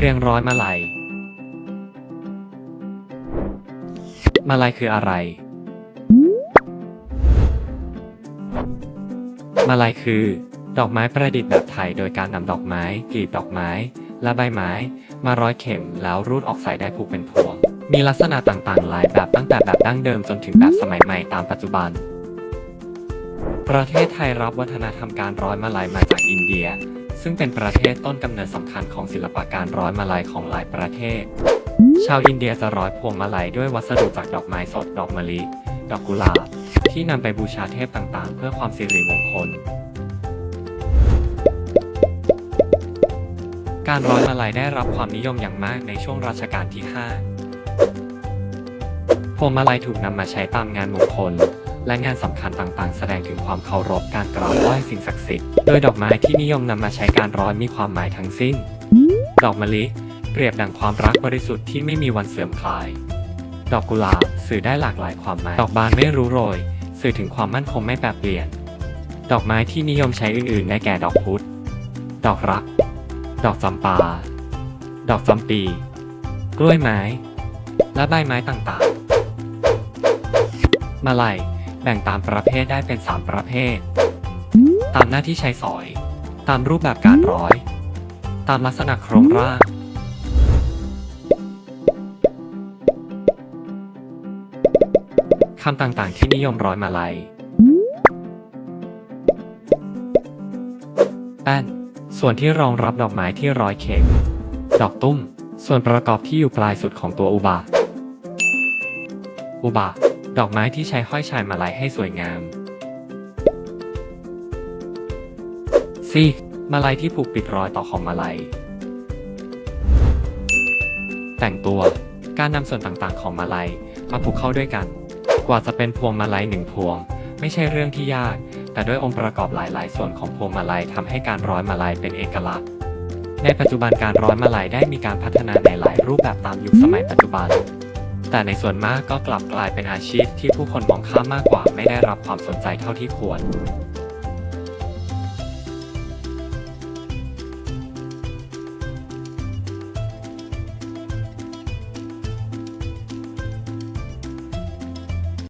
เรียงร้อยมาลัย มาลัยคืออะไร มาลัยคือ ดอกไม้ประดิษฐ์แบบไทยโดยการนำดอกไม้กลีบดอกไม้ และใบไม้ มาร้อยเข็มแล้วรูดออกใส่ได้ผูกเป็นพวง มีลักษณะต่างๆ หลายแบบตั้งแต่แบบดั้งเดิมจนถึงแบบสมัยใหม่ตามปัจจุบัน ประเทศไทยรับวัฒนธรรมการร้อยมาลัยมาจากอินเดีย ซึ่งเป็นประเทศต้นกำเนิดสำคัญของศิลปะการร้อยมาลัยของหลายประเทศ ชาวอินเดียจะร้อยพวงมาลัยด้วยวัสดุจากดอกไม้สดดอกมะลิ ดอกกุหลาบที่นำไปบูชาเทพต่างๆ เพื่อความสิริมงคล การร้อยมาลัยได้รับความนิยมอย่างมากในช่วงรัชกาลที่ 5 พวงมาลัยถูกนำมาใช้ตามงานมงคล และงานสำคัญต่างๆ แสดงถึงความเคารพการกราบไหว้สิ่งศักดิ์สิทธิ์ โดยดอกไม้ที่นิยมนำมาใช้การร้อยมีความหมายทั้งสิ้น ดอกมะลิ เปรียบดังความรักบริสุทธิ์ที่ไม่มีวันเสื่อมคลาย ดอกกุหลาบสื่อได้หลากหลายความหมาย ดอกบานไม่รู้โรย สื่อถึงความมั่นคงไม่แปรเปลี่ยน ดอกไม้ที่นิยมใช้อื่นๆ ได้แก่ดอกพุธ ดอกรัก ดอกจำปา ดอกจำปี กล้วยไม้ และใบไม้ต่างๆ มาลัย แบ่งตามประเภทได้เป็น 3 ประเภท ตามหน้าที่ใช้สอย ตามรูปแบบการร้อย ตามลักษณะโครงร่างคำต่างๆที่นิยมร้อยมาลัยแป้น ส่วนที่รองรับดอกไม้ที่ร้อยเข็มดอกตุ้ม ส่วนประกอบที่อยู่ปลายสุดของตัวอุบาอุบา ดอกไม้ที่ใช้ห้อยชายมาลัยให้สวยงามซีกมาลัยที่ผูกปิดรอยต่อของมาลัย แต่งตัว การนำส่วนต่างๆ ของมาลัยมาผูกเข้าด้วยกัน กว่าจะเป็นพวงมาลัยหนึ่งพวง ไม่ใช่เรื่องที่ยาก แต่ด้วยองค์ประกอบหลายๆ ส่วนของพวงมาลัยทำให้การร้อยมาลัยเป็นเอกลักษณ์ ในปัจจุบันการร้อยมาลัยได้มีการพัฒนาในหลายรูปแบบตามยุคสมัยปัจจุบัน แต่ในส่วนมากก็กลับกลายเป็นอาชีพที่ผู้คนมองข้ามมากกว่าไม่ได้รับความสนใจเท่าที่ควร